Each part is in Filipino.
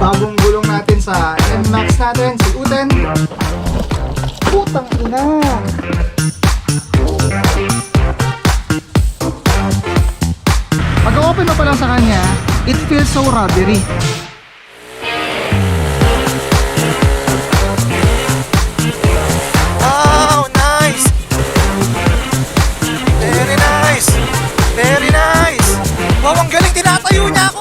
bagong gulong natin sa NMAX natin, si Uten. Putang ina! Pag-open mo pa lang sa kanya, it feels so rubbery. Wow, ang galing tinatayo niya ako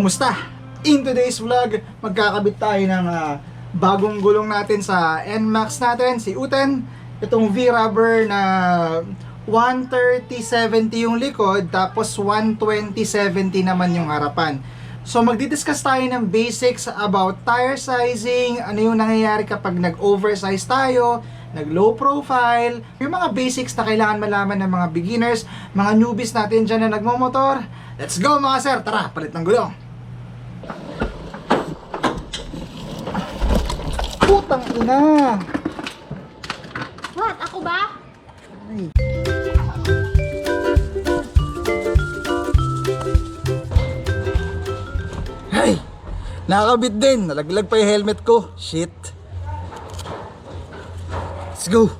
Kamusta? In today's vlog, magkakabit tayo ng ah, bagong gulong natin sa NMAX natin, si Uten. Itong V-rubber na 130-70 yung likod, tapos 120-70 naman yung harapan. So magdi-discuss tayo ng basics about tire sizing, ano yung nangyayari kapag nag-oversize tayo, nag-low profile, yung mga basics na kailangan malaman ng mga beginners, mga newbies natin dyan na nagmomotor. Let's go mga sir! Tara, palit ng gulong! Putang ina! What? Ako ba? Hey! Nakakabit din. Nalaglag pa yung helmet ko. Shit. Let's go.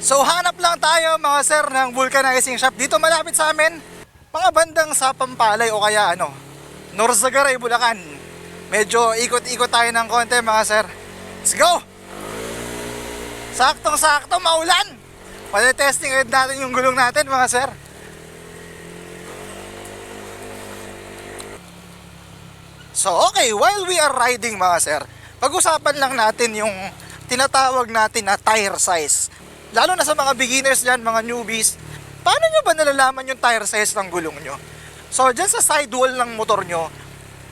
So hanap lang tayo mga sir ng vulcanizing shop dito malapit sa amin. Mga bandang sa Pampalay o kaya ano, Norzagaray, Bulacan. Medyo ikot-ikot tayo ng konti mga sir. Let's go! Saktong-sakto, maulan! Pwede-testing agad natin yung gulong natin mga sir. So okay, while we are riding mga sir, pag-usapan lang natin yung tinatawag natin na tire size. Lalo na sa mga beginners dyan, mga newbies, paano nyo ba nalalaman yung tire size ng gulong nyo? So dyan sa sidewall ng motor nyo,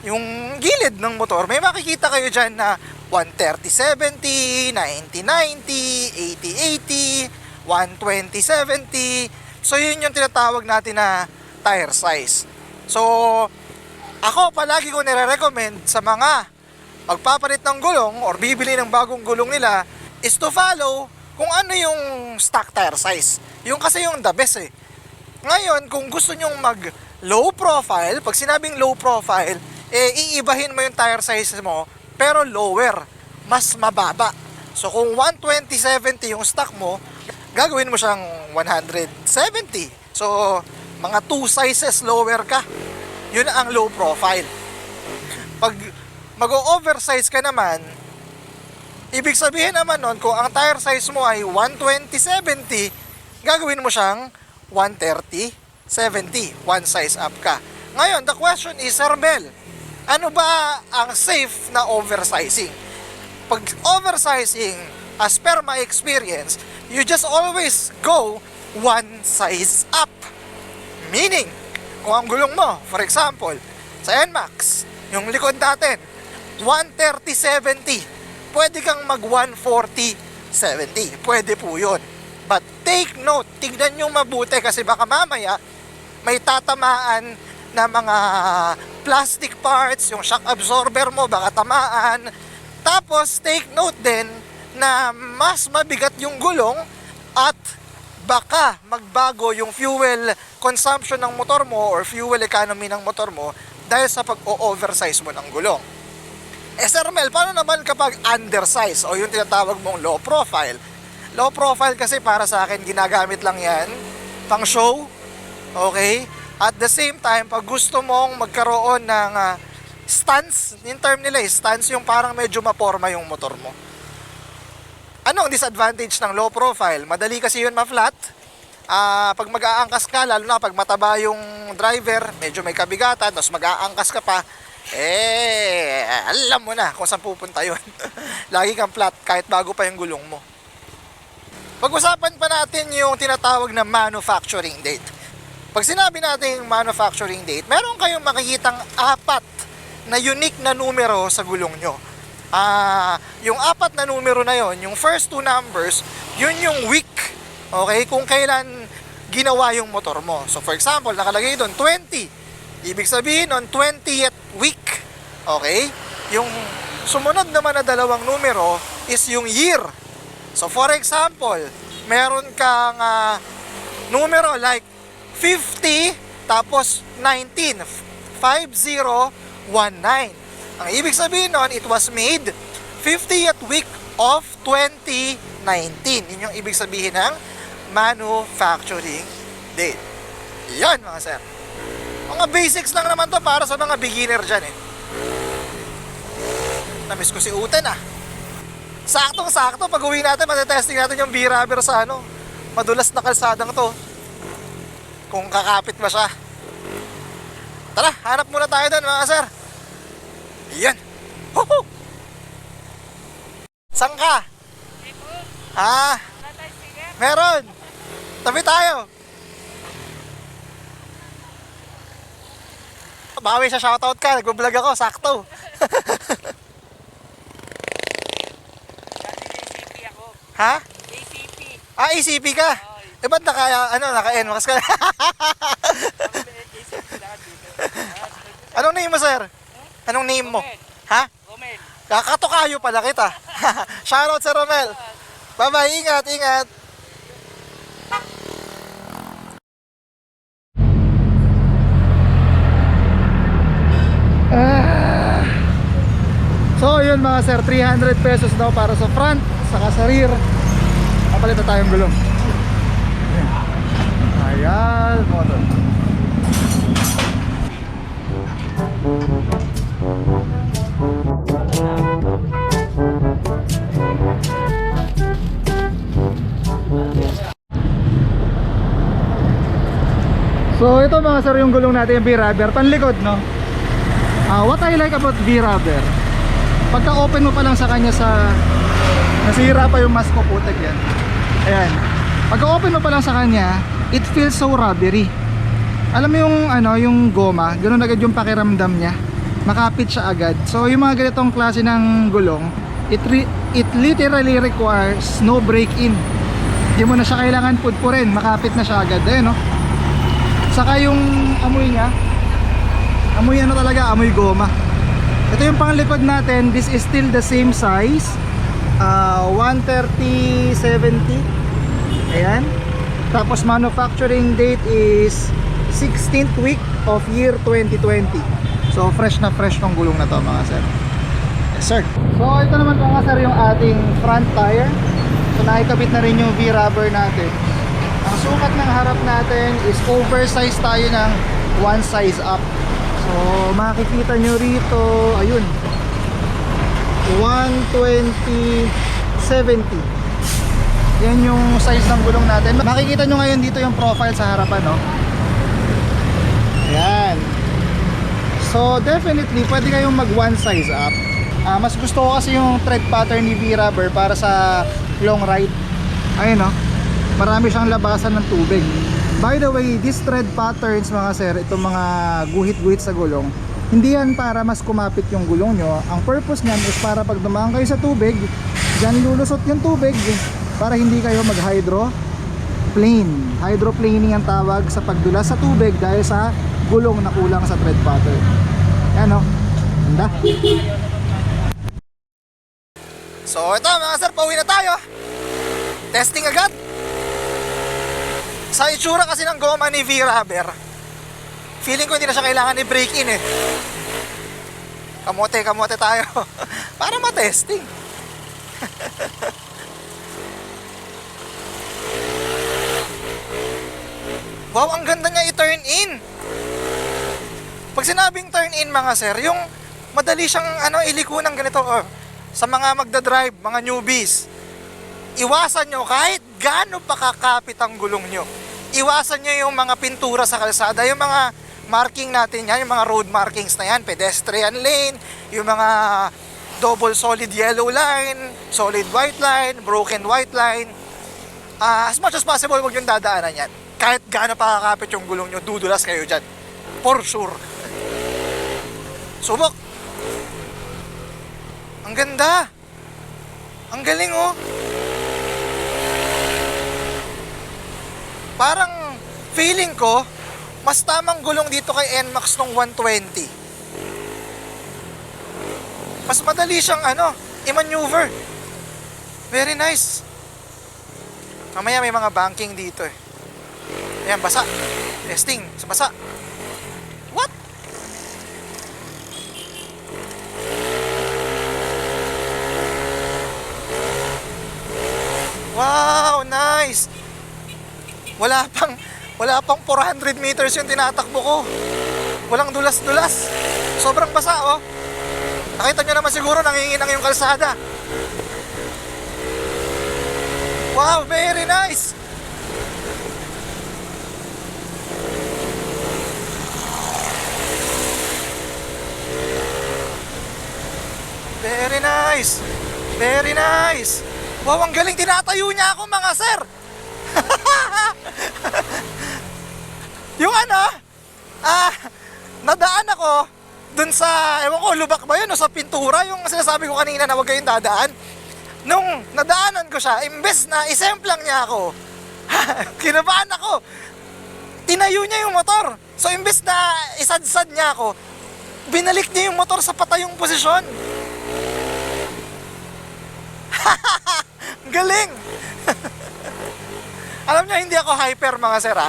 yung gilid ng motor, may makikita kayo dyan na 130-70, 90-90, 80-80, 120-70. So yun yung tinatawag natin na tire size. So ako palagi ko nire-recommend sa mga magpapalit ng gulong or bibili ng bagong gulong nila is to follow kung ano yung stock tire size. Yung kasi yung the best eh. Ngayon, kung gusto nyong mag low profile, pag sinabing low profile, eh iibahin mo yung tire size mo pero lower, mas mababa. So kung 120-70 yung stock mo, gagawin mo siyang 170. So mga 2 sizes lower ka. Yun ang low profile. Pag mag-oversize ka naman, ibig sabihin naman nun, kung ang tire size mo ay 120-70, gagawin mo siyang 130-70. One size up ka. Ngayon, the question is, Sir Mel, ano ba ang safe na oversizing? Pag oversizing, as per my experience, you just always go one size up. Meaning, kung ang gulong mo, for example, sa NMAX, yung likod natin, 130-70, pwede kang mag 140-70. Pwede po yun. But take note, tignan nyo mabuti kasi baka mamaya may tatamaan na mga plastic parts, yung shock absorber mo baka tamaan. Tapos take note din na mas mabigat yung gulong at baka magbago yung fuel consumption ng motor mo or fuel economy ng motor mo dahil sa pag-o-oversize mo ng gulong. Eh Sir Mel, paano naman kapag undersize o yung tinatawag mong low profile? Low profile kasi para sa akin ginagamit lang yan pang show, okay? At the same time, pag gusto mong magkaroon ng ah, stance, yung term nila eh, stance yung parang medyo maporma yung motor mo. Ano ang disadvantage ng low profile? Madali kasi yun ma-flat. Ah, pag mag-aangkas ka, lalo na pag mataba yung driver, medyo may kabigatan, tapos mag-aangkas ka pa, eh, alam mo na kung saan pupunta yun. Lagi kang flat kahit bago pa yung gulong mo. Pag-usapan pa natin yung tinatawag na manufacturing date. Pag sinabi natin manufacturing date, meron kayong makikitang apat na unique na numero sa gulong nyo. Ah, yung apat na numero na yon, yung first two numbers, yun yung week. Okay, kung kailan ginawa yung motor mo. So for example, nakalagay doon 20. Ibig sabihin on 20th week Okay? Yung sumunod naman na dalawang numero is yung year. So for example, meron kang ah, numero like 50 tapos 19. 5019. Ang ibig sabihin nun, it was made 50th week of 2019. Yun yung ibig sabihin ng manufacturing date. Yan mga sir. Mga basics lang naman to para sa mga beginner dyan eh. Namiss ko si Uten ah. Saktong-sakto, pag uwi natin, matetesting natin yung B-rubber sa ano, madulas na kalsadang to. Kung kakapit ba siya. Tara, hanap muna tayo doon mga sir. Yan. Woohoo! Saan ka? Ah, meron. Tabi tayo. Bawi sa shoutout ka, nag-vlog ako, sakto. ACP ako. ha? ACP. Ah, ECP ka? Eh, ba't naka, ano, naka-NMAX ka? Anong name mo, sir? Anong name mo? Ha? Romel. Kakatukayo pala kita. Shoutout sa Romel. Bye-bye, ingat, ingat. Ah. So yun mga sir, 300 pesos daw para sa front, saka sa rear. Kapalit na tayong gulong. Ayan, motor. So ito mga sir yung gulong natin yung B-rubber panlikod no? Ah, What I like about B-rubber Pagka open mo pa lang sa kanya sa Nasira pa yung mask ko putek yan. Ayan. Pagka open mo pa lang sa kanya It feels so rubbery. Alam mo yung ano yung goma Ganun agad yung pakiramdam niya. Makapit siya agad. So yung mga ganitong klase ng gulong It, re- it literally requires no break-in. Hindi mo na siya kailangan pudpurin. Makapit na siya agad. Ayan no? Saka yung amoy niya. Amoy ano talaga, amoy goma. Ito yung panglikod natin. This is still the same size. Uh, 130-70 Ayan Tapos manufacturing date is 16th week of year 2020 So fresh na fresh tong gulong na to mga sir Yes sir So ito naman mga sir yung ating front tire So nakikabit na rin yung V-rubber natin ang sukat ng harap natin is oversized tayo ng one size up. So makikita nyo rito, ayun. 120-70. Yan yung size ng gulong natin. Makikita nyo ngayon dito yung profile sa harapan, no? Yan. So definitely, pwede kayong mag one size up. Ah, mas gusto ko kasi yung tread pattern ni V-Rubber para sa long ride. Ayun, no? marami siyang labasan ng tubig by the way these thread patterns mga sir itong mga guhit-guhit sa gulong hindi yan para mas kumapit yung gulong nyo ang purpose niyan is para pag dumaan kayo sa tubig dyan lulusot yung tubig para hindi kayo mag hydro plane hydroplaning ang tawag sa pagdula sa tubig dahil sa gulong na kulang sa thread pattern yan o ganda So ito mga sir, pauwi na tayo. Testing agad. Sa itsura kasi ng goma ni V-Rubber, feeling ko hindi na siya kailangan i-break in eh. Kamote, kamote tayo. Para matesting. wow, ang ganda niya i-turn in. Pag sinabing turn in mga sir, yung madali siyang ano, iliko ng ganito. Oh, sa mga magdadrive, mga newbies, iwasan nyo kahit gaano pa kakapit ang gulong nyo. Iwasan nyo yung mga pintura sa kalsada, yung mga marking natin yan, yung mga road markings na yan, pedestrian lane, yung mga double solid yellow line, solid white line, broken white line. Ah, as much as possible, huwag yung dadaanan yan. Kahit gaano pa kakapit yung gulong nyo, dudulas kayo dyan. For sure. Subok. Ang ganda. Ang galing oh. Parang feeling ko, mas tamang gulong dito kay NMAX nung 120. Mas madali siyang ano, i-maneuver. Very nice. Mamaya may mga banking dito eh. Ayan, basa. Testing, sa basa. What? Wow, nice. Wala pang wala pang 400 meters yung tinatakbo ko. Walang dulas-dulas. Sobrang basa, oh. Nakita nyo naman siguro nanginginang yung kalsada. Wow, very nice. Very nice. Very nice. Wow, ang galing tinatayo niya ako mga sir. yung ano, ah, nadaan ako dun sa, ewan ko, lubak ba yun o sa pintura, yung sinasabi ko kanina na huwag kayong dadaan. Nung nadaanan ko siya, imbes na isemplang niya ako, kinabahan ako. Tinayo niya yung motor. So imbes na isadsad niya ako, binalik niya yung motor sa patayong posisyon. Galing! alam niyo, hindi ako hyper mga sir ha.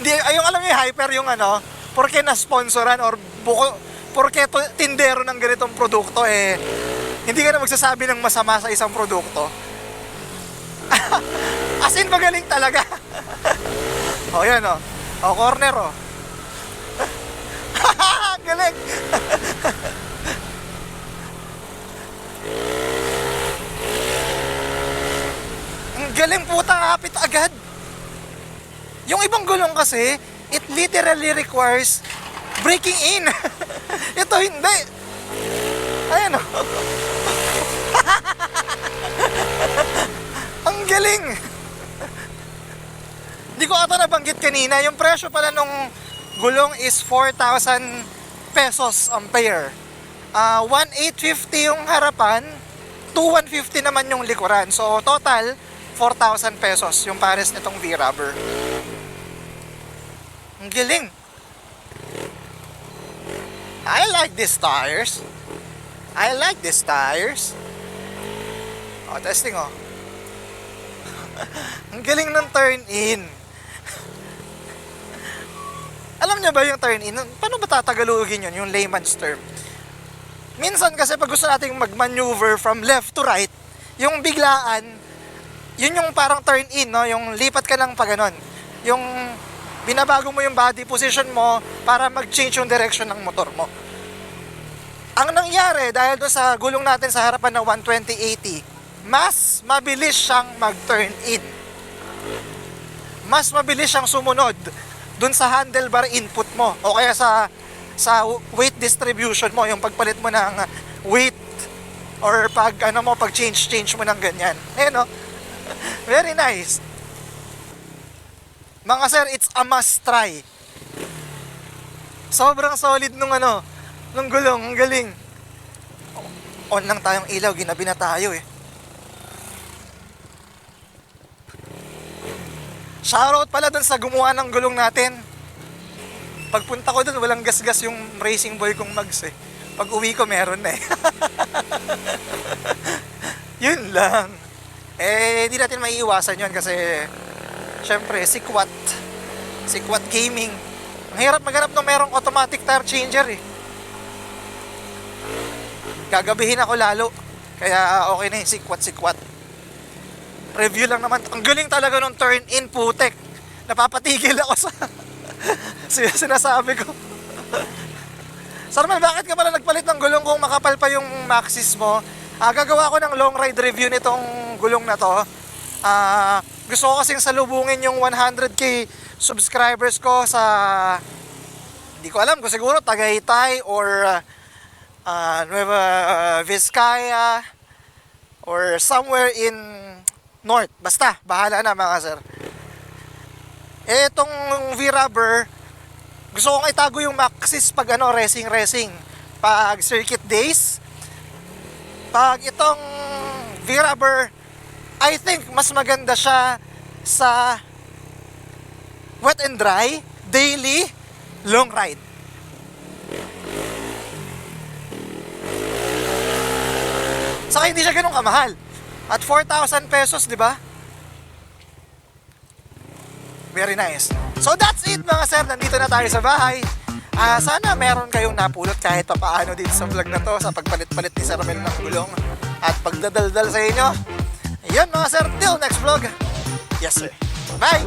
Hindi, ay, yung alam niyo, hyper yung ano, porke na-sponsoran or buko, porke to, tindero ng ganitong produkto eh, hindi ka na magsasabi ng masama sa isang produkto. As in, magaling talaga. o, yan o. O, corner o. galing. Galing puta kapit agad. Yung ibang gulong kasi, it literally requires breaking in. Ito hindi. Ayan o. Ang galing. Hindi ko ata nabanggit kanina, yung presyo pala nung gulong is 4,000 pesos ang pair. Ah, 1,850 yung harapan, 2,150 naman yung likuran. So, total, 4,000 pesos yung pares nitong V-Rubber. Ang galing. I like these tires. I like these tires. Oh, testing oh. Ang galing ng turn in. Alam niyo ba yung turn in? Paano ba tatagalogin yun, yung layman's term? Minsan kasi pag gusto nating mag-maneuver from left to right, yung biglaan, yun yung parang turn in, no? Yung lipat ka lang pa ganon. Yung binabago mo yung body position mo para mag-change yung direction ng motor mo. Ang nangyari, dahil doon sa gulong natin sa harapan ng 12080, mas mabilis siyang mag-turn in. Mas mabilis siyang sumunod doon sa handlebar input mo o kaya sa sa weight distribution mo, yung pagpalit mo ng weight or pag ano mo, pag change change mo ng ganyan. Eh no? Very nice. Mga sir, it's a must try. Sobrang solid nung ano, nung gulong, ang galing. On lang tayong ilaw, ginabi na tayo eh. Shoutout pala dun sa gumawa ng gulong natin. Pagpunta ko dun, walang gas-gas yung racing boy kong mags eh. Pag uwi ko, meron na eh. yun lang. Eh, di natin maiiwasan yun kasi syempre, si Quat. Si Quat Gaming. Ang hirap maghanap ng merong automatic tire changer eh. Gagabihin ako lalo. Kaya okay na yung si Quat, si Quat. Review lang naman. Ang galing talaga nung turn in putek. Napapatigil ako sa sin- sinasabi ko. Sarman, bakit ka pala nagpalit ng gulong kung makapal pa yung Maxis mo? Ah, gagawa ko ng long ride review nitong gulong na to. Ah, gusto ko kasing salubungin yung 100k subscribers ko sa hindi ko alam kung siguro Tagaytay or uh, Nueva Vizcaya or somewhere in north. Basta, bahala na mga sir. Etong V-Rubber, gusto kong itago yung Maxis pag ano, racing racing. Pag circuit days. Pag itong V-Rubber, I think mas maganda siya sa wet and dry, daily, long ride. Saka hindi siya ganun kamahal. At 4,000 pesos, di ba? Very nice. So that's it mga sir, nandito na tayo sa bahay. Uh, sana meron kayong napulot kahit pa paano dito sa vlog na to sa pagpalit-palit ni Sir Mel ng gulong at pagdadaldal sa inyo. Yun mga sir, till next vlog. Yes sir. Bye!